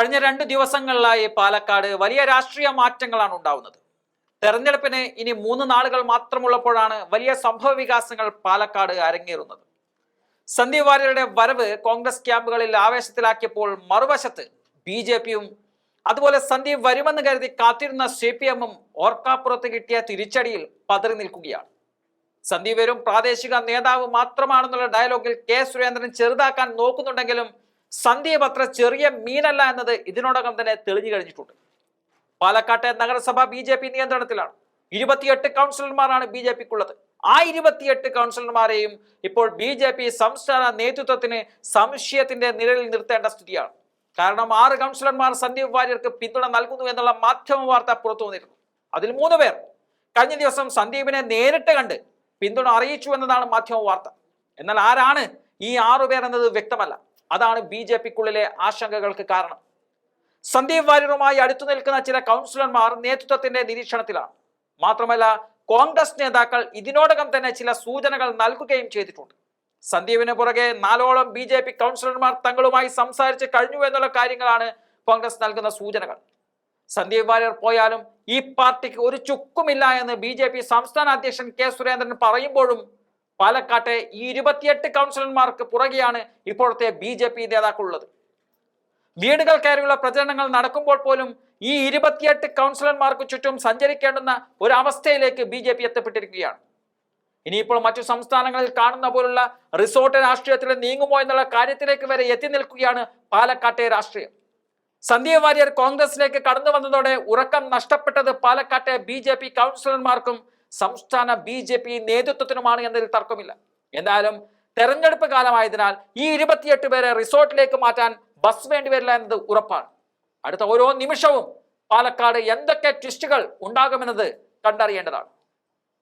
കഴിഞ്ഞ രണ്ട് ദിവസങ്ങളിലായി പാലക്കാട് വലിയ രാഷ്ട്രീയ മാറ്റങ്ങളാണ് ഉണ്ടാവുന്നത്. തെരഞ്ഞെടുപ്പിന് ഇനി മൂന്ന് നാളുകൾ മാത്രമുള്ളപ്പോഴാണ് വലിയ സംഭവ വികാസങ്ങൾ പാലക്കാട് അരങ്ങേറുന്നത്. സന്ദീപ് വാര്യരുടെ വരവ് കോൺഗ്രസ് ക്യാമ്പുകളിൽ ആവേശത്തിലാക്കിയപ്പോൾ മറുവശത്ത് ബി ജെ പിയും അതുപോലെ സന്ദീപ് വരുമെന്ന് കരുതി കാത്തിരുന്ന സി പി എമ്മും ഓർക്കാപ്പുറത്ത് കിട്ടിയ തിരിച്ചടിയിൽ പതറി നിൽക്കുകയാണ്. സന്ദീപ് വരും പ്രാദേശിക നേതാവ് മാത്രമാണെന്നുള്ള ഡയലോഗിൽ കെ സുരേന്ദ്രൻ ചെറുതാക്കാൻ നോക്കുന്നുണ്ടെങ്കിലും സന്ദീപ് അത്ര ചെറിയ മീനല്ല എന്നത് ഇതിനോടകം തന്നെ തെളിഞ്ഞു കഴിഞ്ഞിട്ടുണ്ട്. പാലക്കാട്ടെ നഗരസഭ ബി ജെ പി നിയന്ത്രണത്തിലാണ്. ഇരുപത്തിയെട്ട് കൗൺസിലർമാരാണ് ബി ജെ പിക്കുള്ളത്. ആ ഇരുപത്തിയെട്ട് കൗൺസിലർമാരെയും ഇപ്പോൾ ബി ജെ പി സംസ്ഥാന നേതൃത്വത്തിന് സംശയത്തിന്റെ നിഴലിൽ നിർത്തേണ്ട സ്ഥിതിയാണ്. കാരണം ആറ് കൗൺസിലർമാർ സന്ദീപ് വാര്യർക്ക് പിന്തുണ നൽകുന്നു എന്നുള്ള മാധ്യമ വാർത്ത പുറത്തു വന്നിരുന്നു. അതിൽ മൂന്ന് പേർ കഴിഞ്ഞ ദിവസം സന്ദീപിനെ നേരിട്ട് കണ്ട് പിന്തുണ അറിയിച്ചു എന്നതാണ് മാധ്യമ വാർത്ത. എന്നാൽ ആരാണ് ഈ ആറു പേർ എന്നത് വ്യക്തമല്ല. അതാണ് ബി ജെ പിക്കുള്ളിലെ ആശങ്കകൾക്ക് കാരണം. സന്ദീപ് വാര്യറുമായി അടുത്തു നിൽക്കുന്ന ചില കൗൺസിലർമാർ നേതൃത്വത്തിന്റെ നിരീക്ഷണത്തിലാണ്. മാത്രമല്ല കോൺഗ്രസ് നേതാക്കൾ ഇതിനോടകം തന്നെ ചില സൂചനകൾ നൽകുകയും ചെയ്തിട്ടുണ്ട്. സന്ദീപിന് പുറകെ നാലോളം ബി ജെ പി കൗൺസിലർമാർ തങ്ങളുമായി സംസാരിച്ച് കഴിഞ്ഞു എന്നുള്ള കാര്യങ്ങളാണ് കോൺഗ്രസ് നൽകുന്ന സൂചനകൾ. സന്ദീപ് വാര്യർ പോയാലും ഈ പാർട്ടിക്ക് ഒരു ചുക്കുമില്ല എന്ന് ബി സംസ്ഥാന അധ്യക്ഷൻ കെ സുരേന്ദ്രൻ പറയുമ്പോഴും പാലക്കാട്ടെ ഈ ഇരുപത്തിയെട്ട് കൗൺസിലർമാർക്ക് പുറകെയാണ് ഇപ്പോഴത്തെ ബി ജെ പി നേതാക്കളുള്ളത്. വീടുകൾ കയറിയുള്ള പ്രചരണങ്ങൾ നടക്കുമ്പോൾ പോലും ഈ ഇരുപത്തിയെട്ട് കൗൺസിലർമാർക്ക് ചുറ്റും സഞ്ചരിക്കേണ്ടുന്ന ഒരു അവസ്ഥയിലേക്ക് ബി ജെ പി എത്തപ്പെട്ടിരിക്കുകയാണ്. ഇനിയിപ്പോൾ മറ്റു സംസ്ഥാനങ്ങളിൽ കാണുന്ന പോലുള്ള റിസോർട്ട് രാഷ്ട്രീയത്തിൽ നീങ്ങുമോ എന്നുള്ള കാര്യത്തിലേക്ക് വരെ എത്തി നിൽക്കുകയാണ് പാലക്കാട്ടെ രാഷ്ട്രീയം. സന്ദീപ് വാര്യർ കോൺഗ്രസിലേക്ക് കടന്നു വന്നതോടെ ഉറക്കം നഷ്ടപ്പെട്ടത് പാലക്കാട്ടെ ബി ജെ പി കൗൺസിലർമാർക്കും സംസ്ഥാന ബി ജെ പി നേതൃത്വത്തിനുമാണ് എന്നതിൽ തർക്കമില്ല. എന്തായാലും തെരഞ്ഞെടുപ്പ് കാലമായതിനാൽ ഈ ഇരുപത്തിയെട്ട് പേരെ റിസോർട്ടിലേക്ക് മാറ്റാൻ ബസ് വേണ്ടിവരില്ല എന്നത് ഉറപ്പാണ്. അടുത്ത ഓരോ നിമിഷവും പാലക്കാട് എന്തൊക്കെ ട്വിസ്റ്റുകൾ ഉണ്ടാകുമെന്നത് കണ്ടറിയേണ്ടതാണ്.